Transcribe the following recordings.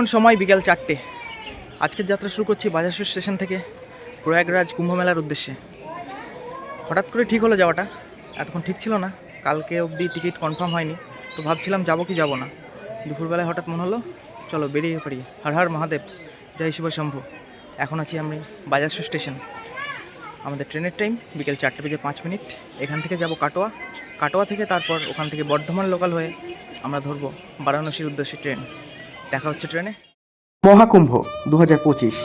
এখন সময় বিকেল চারটে। আজকের যাত্রা শুরু করছি বাজারসুর স্টেশন থেকে, প্রয়াগরাজ কুম্ভ মেলার উদ্দেশ্যে। হঠাৎ করে ঠিক হলো যাওয়াটা, এতক্ষণ ঠিক ছিল না। কালকে অবধি টিকিট কনফার্ম হয়নি, তো ভাবছিলাম যাব কি যাব না। দুপুরবেলায় হঠাৎ মনে হলো, চলো বেরিয়ে পড়ি। হর হর মহাদেব, জয় শিব শম্ভু। এখন আছি আমি বাজারসুর স্টেশন। আমাদের ট্রেনের টাইম বিকেল চারটে বেজে পাঁচ মিনিট। এখান থেকে যাব কাটোয়া। কাটোয়া থেকে তারপর ওখান থেকে বর্ধমান লোকাল হয়ে আমরা ধরবো বারাণসীর উদ্দেশ্যে ট্রেন। দেখা হচ্ছে ট্রেনে? মহাকুম্ভ দু হাজার পঁচিশ।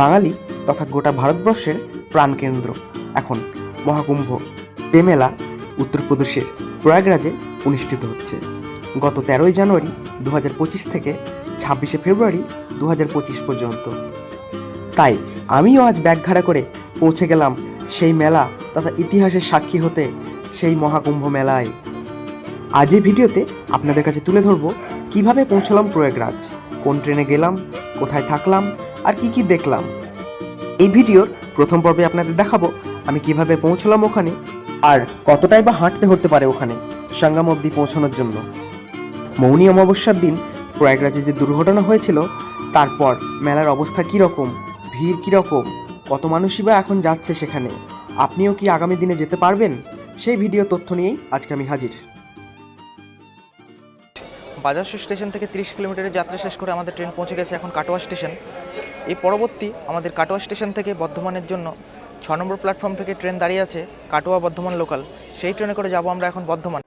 বাঙালি তথা গোটা ভারতবর্ষের প্রাণকেন্দ্র। এখন মহাকুম্ভ এ মেলা উত্তরপ্রদেশের প্রয়াগরাজে অনুষ্ঠিত হচ্ছে। গত তেরোই জানুয়ারি দু হাজার পঁচিশ থেকে ছাব্বিশে ফেব্রুয়ারি দু হাজার পঁচিশ পর্যন্ত। তাই আমিও আজ ব্যাগ ঘাড়া করে পৌঁছে গেলাম সেই মেলা তথা ইতিহাসের সাক্ষী হতে সেই মহাকুম্ভ মেলায়। আজ এই ভিডিওতে আপনাদের কাছে তুলে ধরবো কীভাবে পৌঁছলাম প্রয়াগরাজ? কোন ট্রেনে গেলাম? কোথায় থাকলাম? আর কি কি দেখলাম? এই ভিডিওর প্রথম পর্বে আপনাদের দেখাবো আমি কীভাবে পৌঁছলাম ওখানে আর কতটাই বা হাঁটতে হতে পারে ওখানে সঙ্গাম অবধি পৌঁছানোর জন্য। মৌনী অমাবস্যার দিন প্রয়াগরাজে যে দুর্ঘটনা হয়েছিল, তারপর মেলার অবস্থা কীরকম? ভিড় কীরকম? কত মানুষই বা এখন যাচ্ছে সেখানে? আপনিও কি আগামী দিনে যেতে পারবেন? সেই ভিডিও তথ্য নিয়েই আজকে আমি হাজির। বাজারসু স্টেশন থেকে তিরিশ কিলোমিটারের যাত্রা শেষ করে আমাদের ট্রেন পৌঁছে গেছে এখন কাটোয়া স্টেশন। এই পরবর্তী আমাদের কাটোয়া স্টেশন থেকে বর্ধমানের জন্য ছ নম্বর প্ল্যাটফর্ম থেকে ট্রেন দাঁড়িয়ে আছে কাটোয়া বর্ধমান লোকাল। সেই ট্রেনে করে যাব আমরা এখন বর্ধমান।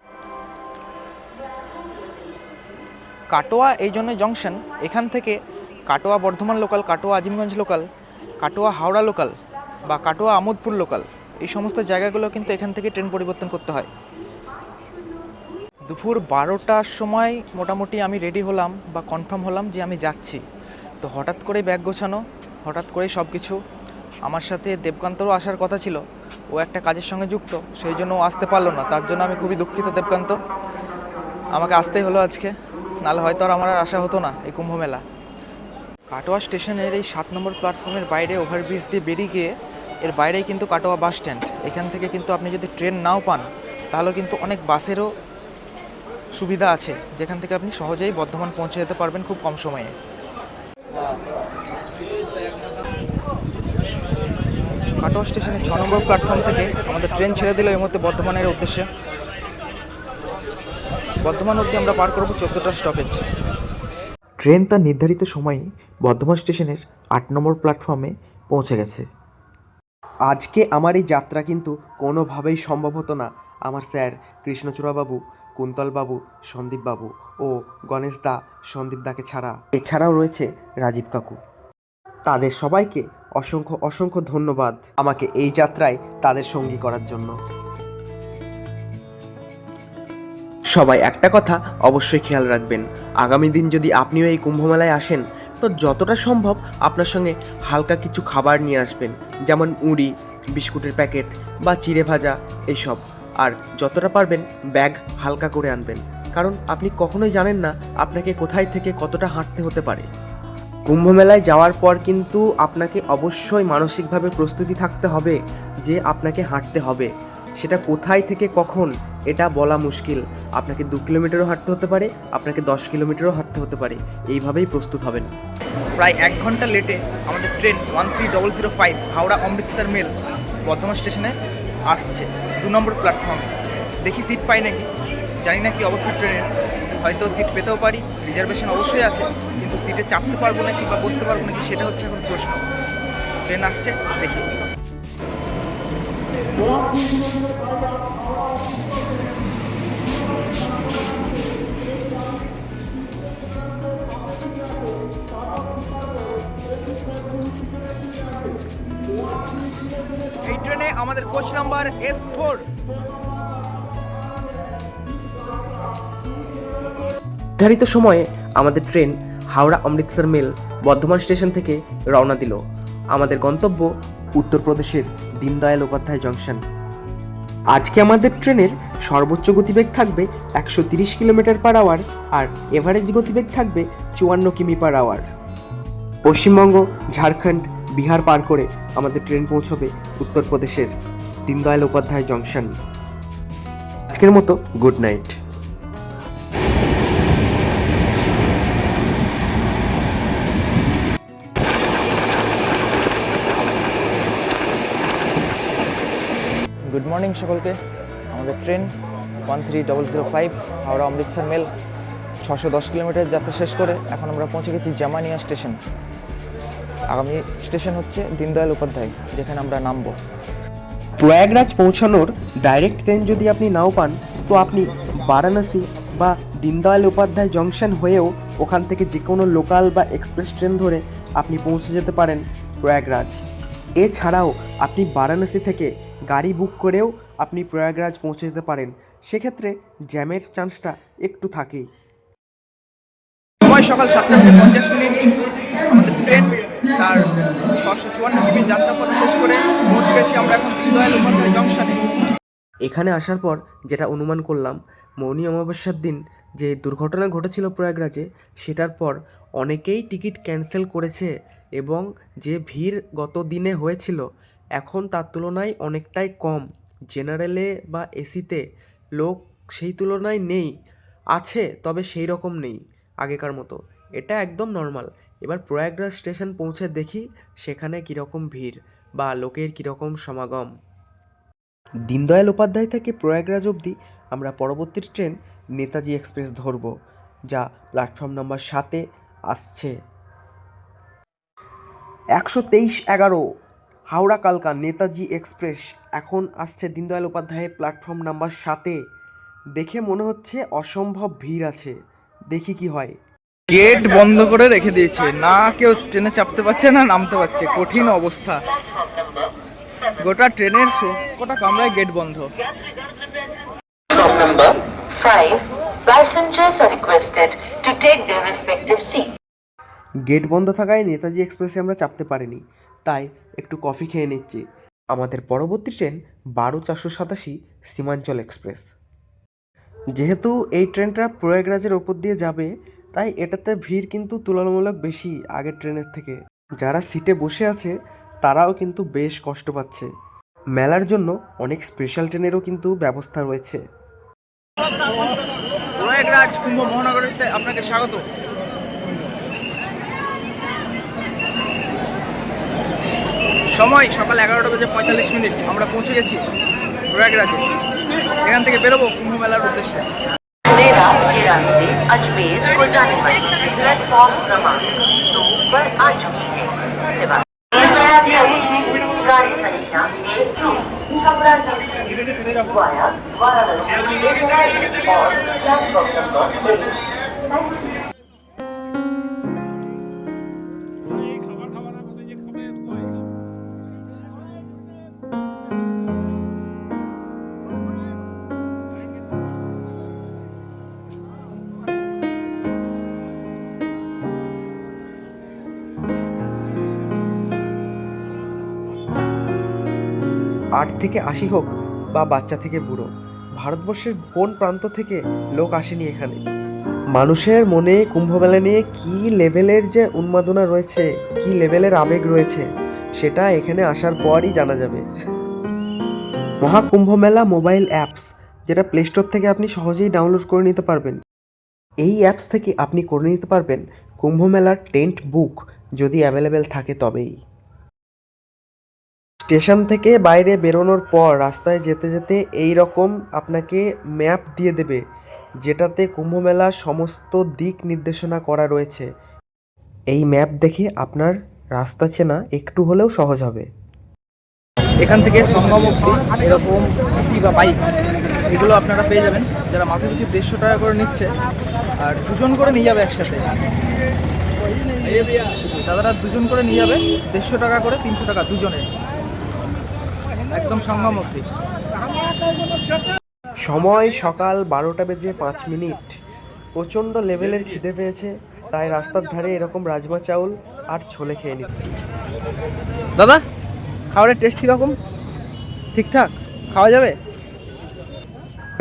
কাটোয়া এই জন্য জংশন, এখান থেকে Katwa Bardhaman local, Katwa Azimganj local, Katwa Howrah local বা কাটোয়া আমোদপুর লোকাল, এই সমস্ত জায়গাগুলো কিন্তু এখান থেকে ট্রেন পরিবর্তন করতে হয়। দুপুর বারোটার সময় মোটামুটি আমি রেডি হলাম বা কনফার্ম হলাম যে আমি যাচ্ছি। তো হঠাৎ করে ব্যাগ গোছানো, হঠাৎ করে সব কিছু আমার সাথে দেবকান্তরও আসার কথা ছিল। ও একটা কাজের সঙ্গে যুক্ত, সেই জন্য ও আসতে পারল না। তার জন্য আমি খুবই দুঃখিত দেবকান্ত। আমাকে আসতেই হলো আজকে। নাহলে হয়তো আর আমার আর আসা হতো না এই কুম্ভ মেলা। কাটোয়া স্টেশনের এই সাত নম্বর প্ল্যাটফর্মের বাইরে ওভারব্রিজ দিয়ে বেরিয়ে গিয়ে এর বাইরেই কিন্তু কাটোয়া বাস স্ট্যান্ড এখান থেকে কিন্তু আপনি যদি ট্রেন নাও পান, তাহলে কিন্তু অনেক বাসেরও সুবিধা আছে, যেখান থেকে আপনি সহজেই বর্ধমান পৌঁছে যেতে পারবেন খুব কম সময়ে। কাটোয়া স্টেশনের ছ নম্বর প্ল্যাটফর্ম থেকে আমাদের ট্রেন ছেড়ে দিল এই মুহূর্তে বর্ধমানের উদ্দেশ্যে। বর্ধমান অবধি আমরা পার করব চোদ্দোটা স্টপেজ ট্রেন তার নির্ধারিত সময়ে বর্ধমান স্টেশনের আট নম্বর প্ল্যাটফর্মে পৌঁছে গেছে। আজকে আমার এই যাত্রা কিন্তু কোনোভাবেই সম্ভব হতো না, আমার স্যার কৃষ্ণচূড়াবাবু কুন্তলবাবু সন্দীপবাবু ও গণেশ দা সন্দীপ দাকে ছাড়া। এছাড়াও রয়েছে রাজীব কাকু। তাদের সবাইকে অসংখ্য অসংখ্য ধন্যবাদ আমাকে এই যাত্রায় তাদের সঙ্গী করার জন্য। সবাই একটা কথা অবশ্যই খেয়াল রাখবেন আগামী দিন যদি আপনিও এই কুম্ভমেলায় আসেন তো যতটা সম্ভব আপনার সঙ্গে হালকা কিছু খাবার নিয়ে আসবেন যেমন মুড়ি বিস্কুটের প্যাকেট বা চিড়ে ভাজা এইসব। আর যতটা পারবেন ব্যাগ হালকা করে আনবেন। কারণ আপনি কখনোই জানেন না আপনাকে কোথায় থেকে কতটা হাঁটতে হতে পারে। কুম্ভমেলায় যাওয়ার পর কিন্তু আপনাকে অবশ্যই মানসিকভাবে প্রস্তুতি থাকতে হবে যে আপনাকে হাঁটতে হবে। সেটা কোথায় থেকে কখন, এটা বলা মুশকিল। আপনাকে দু কিলোমিটারও হাঁটতে হতে পারে, আপনাকে দশ কিলোমিটারও হাঁটতে হতে পারে। এইভাবেই প্রস্তুত হবেন। প্রায় এক ঘণ্টা লেটে আমাদের train one three double zero five Howrah Amritsar mail Bardhaman স্টেশনে আসছে। দু নম্বর প্ল্যাটফর্মে দেখি সিট পাই নাকি? জানি না কি অবস্থা ট্রেনের হয়তো সিট পেতেও পারি। রিজার্ভেশন অবশ্যই আছে। কিন্তু সিটে চাপতে পারব নাকি বা বসতে পারব নাকি সেটা হচ্ছে এখন প্রশ্ন। ট্রেন আসছে, দেখি। আমাদের কোচ নাম্বার এস ফোর নির্ধারিত সময়ে আমাদের train Howrah Amritsar mail Bardhaman station থেকে রওনা দিল। আমাদের গন্তব্য উত্তরপ্রদেশের দীনদয়াল উপাধ্যায় জংশন আজকে আমাদের ট্রেনের সর্বোচ্চ গতিবেগ থাকবে একশো তিরিশ কিলোমিটার পার আওয়ার আর এভারেজ গতিবেগ থাকবে চুয়ান্ন কিমি পার আওয়ার পশ্চিমবঙ্গ, ঝাড়খণ্ড বিহার পার করে আমাদের ট্রেন পৌঁছবে উত্তরপ্রদেশের দীনদয়াল উপাধ্যায় জংশন। আজকের মতো গুড নাইট গুড মর্নিং সকলকে। আমাদের train one three double zero five Howrah Amritsar mail, ছশো দশ কিলোমিটার যাত্রা শেষ করে এখন আমরা পৌঁছে গেছি জামানিয়া স্টেশন। আগামী স্টেশন হচ্ছে দীনদয়াল উপাধ্যায় যেখানে আমরা নামবো। প্রয়াগরাজ পৌঁছানোর ডাইরেক্ট ট্রেন যদি আপনি নাও পান তো আপনি বারাণসী বা দীনদয়াল উপাধ্যায় জংশন হয়েও ওখান থেকে যে কোনো লোকাল বা এক্সপ্রেস ট্রেন ধরে আপনি পৌঁছে যেতে পারেন প্রয়াগরাজ। এছাড়াও আপনি বারাণসী থেকে গাড়ি বুক করেও আপনি প্রয়াগরাজ পৌঁছে যেতে পারেন। সেক্ষেত্রে জ্যামের চান্সটা একটু থাকেই। সময় সকাল সাতটা পঞ্চাশ মিনিট। আমাদের ট্রেন তার ছশো চুয়ান্ন কিমি যাত্রাপথ শেষ করে পৌঁছে আমরা এখন দীনদয়াল উপাধ্যায় জংশনে। এখানে আসার পর যেটা অনুমান করলাম, মৌনী অমাবস্যার দিন যে দুর্ঘটনা ঘটেছিল প্রয়াগরাজে, সেটার পর অনেকেই টিকিট ক্যান্সেল করেছে এবং যে ভিড় গত দিনে হয়েছিল, এখন তার তুলনায় অনেকটাই কম। জেনারেলে বা এসিতে লোক সেই তুলনায় নেই, আছে, তবে সেই রকম নেই আগেকার মতো। এটা একদম নর্মাল। এবার প্রয়াগরাজ স্টেশন পৌঁছে দেখি সেখানে কীরকম ভিড় বা লোকের কীরকম সমাগম। দীনদয়াল উপাধ্যায় থেকে প্রয়াগরাজ অবধি আমরা পরবর্তী ট্রেন নেতাজি এক্সপ্রেস ধরব, যা প্ল্যাটফর্ম নাম্বার সাতে আসছে। একশো তেইশ এগারো, হাওড়া কালকা নেতাজি এক্সপ্রেস। এখন আসছে দীনদয়াল উপাধ্যায়ের প্ল্যাটফর্ম নাম্বার সাতে। দেখে মনে হচ্ছে অসম্ভব ভিড় আছে। দেখি কি হয়। গেট বন্ধ করে রেখে দিয়েছে। না কেউ ট্রেনে চাপতে পারছে না নামতে পারছে। কঠিন অবস্থা। গোটা ট্রেনের গোটা কামরায় গেট বন্ধ। From number 5, passengers are requested to take their respective seats. Gate বন্ধ থাকায় নেতাজি এক্সপ্রেসে আমরা চাপতে পারিনি। তাই একটু কফি খেয়ে নিচ্ছি। আমাদের পরবর্তী ট্রেন বারো চারশো সাতাশি সীমাঞ্চল এক্সপ্রেস। যেহেতু এই ট্রেনটা প্রয়াগরাজের ওপর দিয়ে যাবে তাই এটাতে ভিড় কিন্তু তুলনামূলক বেশি আগের ট্রেনের থেকে। যারা সিটে বসে আছে, তারাও কিন্তু বেশ কষ্ট পাচ্ছে। মেলার জন্য অনেক স্পেশাল ট্রেনেরও কিন্তু ব্যবস্থা রয়েছে। আপনাকে স্বাগত। সময় সকাল এগারোটা বেজে পঁয়তাল্লিশ মিনিট। আমরা পৌঁছে গেছি প্রয়াগরাজে এখান থেকে বেরোবো কুম্ভ মেলার উদ্দেশ্যে। मेरा रास्ते अजमेर को जाने वाली प्लेटफॉर्म क्रमांक दो पर आ चुकी है। धन्यवाद। गाड़ी संख्या एक टू छपरा वाराणसी और प्लेटफॉर्म नंबर আট থেকে আশি হোক বা বাচ্চা থেকে বুড়ো, ভারতবর্ষের কোন প্রান্ত থেকে লোক আসেনি এখানে? মানুষের মনে কুম্ভমেলা নিয়ে কি লেভেলের যে উন্মাদনা রয়েছে, কি লেভেলের আবেগ রয়েছে, সেটা এখানে আসার পরই জানা যাবে। মহাকুম্ভ মেলা মোবাইল অ্যাপস, যেটা প্লে স্টোর থেকে আপনি সহজেই ডাউনলোড করে নিতে পারবেন। এই অ্যাপস থেকে আপনি করে নিতে পারবেন কুম্ভ মেলার টেন্ট বুক, যদি অ্যাভেলেবেল থাকে তবেই। স্টেশন থেকে বাইরে বেরোনোর পর রাস্তায় যেতে যেতে এই রকম আপনাকে ম্যাপ দিয়ে দেবে, যেটাতে কুম্ভমেলার সমস্ত দিক নির্দেশনা করা রয়েছে। এই ম্যাপ দেখে আপনার রাস্তা চেনা একটু হলেও সহজ হবে। এখান থেকে সঙ্গম এরকম স্কুটি বা বাইক, এগুলো আপনারা পেয়ে যাবেন। যারা মাথা পিছু দেড়শো টাকা করে নিচ্ছে, আর দুজন করে নিয়ে যাবে একসাথে। দাদারা দুজন করে নিয়ে যাবে, দেড়শো টাকা করে, তিনশো টাকা দুজনের। একদম সঙ্গম অব্দি সময় সকাল বারোটা বেজে পাঁচ মিনিট। প্রচণ্ড লেভেলের খিদে পেয়েছে তাই রাস্তার ধারে এরকম রাজমা চাউল আর ছোলে খেয়ে নিচ্ছি। দাদা খাবারের টেস্ট কীরকম? ঠিকঠাক? খাওয়া যাবে?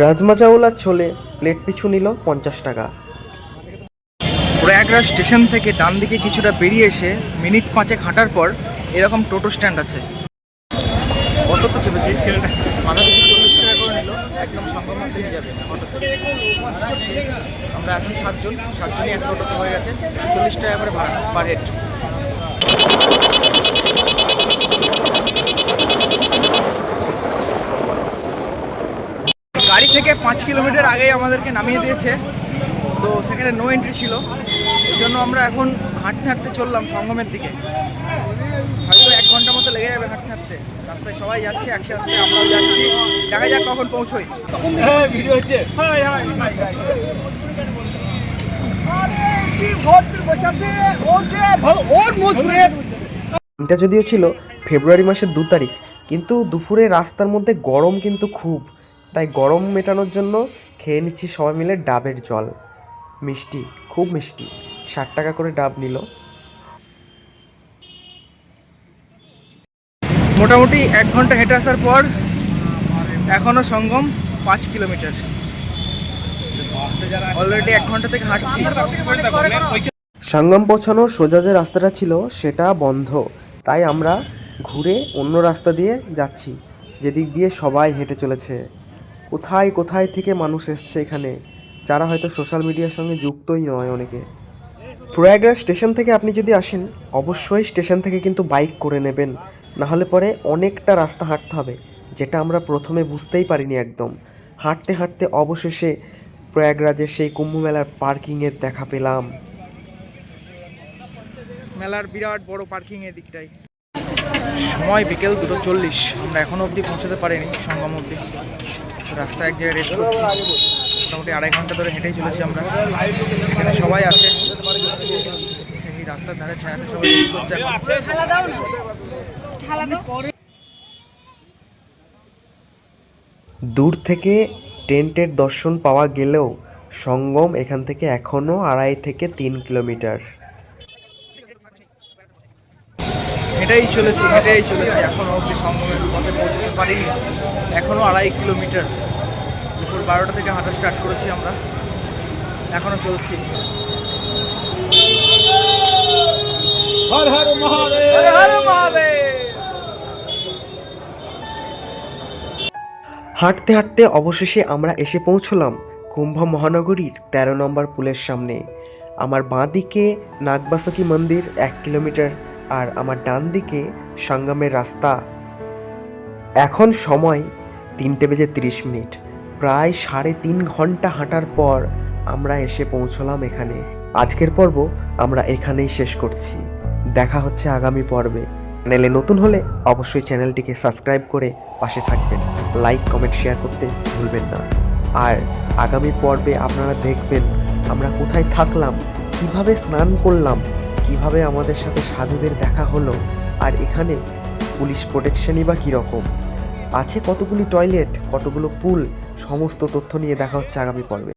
রাজমা চাউল আর ছোলে প্লেট পিছু নিল পঞ্চাশ টাকা। প্রয়াগরাজ স্টেশন থেকে ডান দিকে কিছুটা বেরিয়ে এসে মিনিট পাঁচেক হাঁটার পর এরকম টোটো স্ট্যান্ড আছে। অটো তো চেপেছি। মাথা চল্লিশ টাকা করে নিল, একদম সঙ্গম দিয়ে যাবে। অটোতে আমরা আছি সাতজন, সাতজনই এক টোটোতে হয়ে গেছে। চল্লিশ টাকা করে ভাড়া পার হেড গাড়ি থেকে পাঁচ কিলোমিটার আগেই আমাদেরকে নামিয়ে দিয়েছে। তো সেখানে নো এন্ট্রি ছিল। এই জন্য আমরা এখন হাঁটতে হাঁটতে চললাম সঙ্গমের দিকে। ঘণ্টা মতো লেগে যাবে হাঁটতে হাঁটতে। রাস্তায় সবাই যাচ্ছে একসাথে আমরাও যাচ্ছি। দেখা যাক কখন পৌঁছোই। এটা যদিও ছিল ফেব্রুয়ারি মাসের দু তারিখ কিন্তু দুপুরে রাস্তার মধ্যে গরম কিন্তু খুব। তাই গরম মেটানোর জন্য খেয়ে নিচ্ছি সবাই মিলে ডাবের জল। মিষ্টি খুব মিষ্টি। ষাট টাকা করে ডাব নিল। মোটামুটি এক ঘণ্টা হেঁটে আসার পর এখনও সঙ্গম পাঁচ কিলোমিটার। অলরেডি এক ঘণ্টা থেকে হাঁটছি। সঙ্গম পৌঁছানোর সোজা যে রাস্তাটা ছিল, সেটা বন্ধ। তাই আমরা ঘুরে অন্য রাস্তা দিয়ে যাচ্ছি, যেদিক দিয়ে সবাই হেঁটে চলেছে। কোথায় কোথায় থেকে মানুষ এসছে এখানে, যারা হয়তো সোশ্যাল মিডিয়ার সঙ্গে যুক্তই নয় অনেকে। প্রয়াগরাজ স্টেশন থেকে আপনি যদি আসেন, অবশ্যই স্টেশন থেকে কিন্তু বাইক করে নেবেন। নাহলে পরে অনেকটা রাস্তা হাঁটতে হবে, যেটা আমরা প্রথমে বুঝতেই পারিনি একদম। হাঁটতে হাঁটতে অবশেষে প্রয়াগরাজের সেই কুম্ভ মেলার পার্কিংয়ের দেখা পেলাম। মেলার বিরাট বড় পার্কিং এর দিকটাই। সময় বিকেল দুটো চল্লিশ, আমরা এখনও অবধি পৌঁছাতে পারিনি সঙ্গম অবধি। তো রাস্তায় এক জায়গায় রেস্ট করছি। মোটামুটি আড়াই ঘণ্টা ধরে হেঁটেই চলেছি আমরা। এখানে সবাই আছে। এই রাস্তার ধারে ছায়াতে সবাই রেস্ট করছে দূর থেকে টেন্টের দর্শন পাওয়া গেলেও সঙ্গম এখান থেকে এখনও আড়াই থেকে তিন কিলোমিটার। হেঁটেই চলেছি হেঁটেই চলেছি। এখনও অবধি সঙ্গমের পথে পৌঁছতে পারিনি। এখনও আড়াই কিলোমিটার। দুপুর বারোটা থেকে হাঁটা স্টার্ট করেছি আমরা। এখনও চলছি। হর হর মহাদেব! হাঁটতে হাঁটতে অবশেষে আমরা এসে পৌঁছলাম কুম্ভ মহানগরীর তেরো নম্বর পুলের সামনে। আমার বাঁ দিকে নাগবাসকি মন্দির এক কিলোমিটার আর আমার ডান দিকে সঙ্গমের রাস্তা। এখন সময় তিনটে বেজে তিরিশ মিনিট। প্রায় সাড়ে তিন ঘণ্টা হাঁটার পর আমরা এসে পৌঁছলাম এখানে। আজকের পর্ব আমরা এখানেই শেষ করছি। দেখা হচ্ছে আগামী পর্বে। চ্যানেলে নতুন হলে অবশ্যই চ্যানেলটিকে সাবস্ক্রাইব করে পাশে থাকবেন। লাইক, কমেন্ট, শেয়ার করতে ভুলবেন না। আর আগামী পর্বে আপনারা দেখবেন আমরা কোথায় থাকলাম, কীভাবে স্নান করলাম, কীভাবে আমাদের সাথে সাধুদের দেখা হলো, আর এখানে পুলিশ প্রোটেকশনই বা কীরকম। আছে কতগুলি টয়লেট, কতগুলো পুল, সমস্ত তথ্য নিয়ে দেখা হচ্ছে আগামী পর্বে।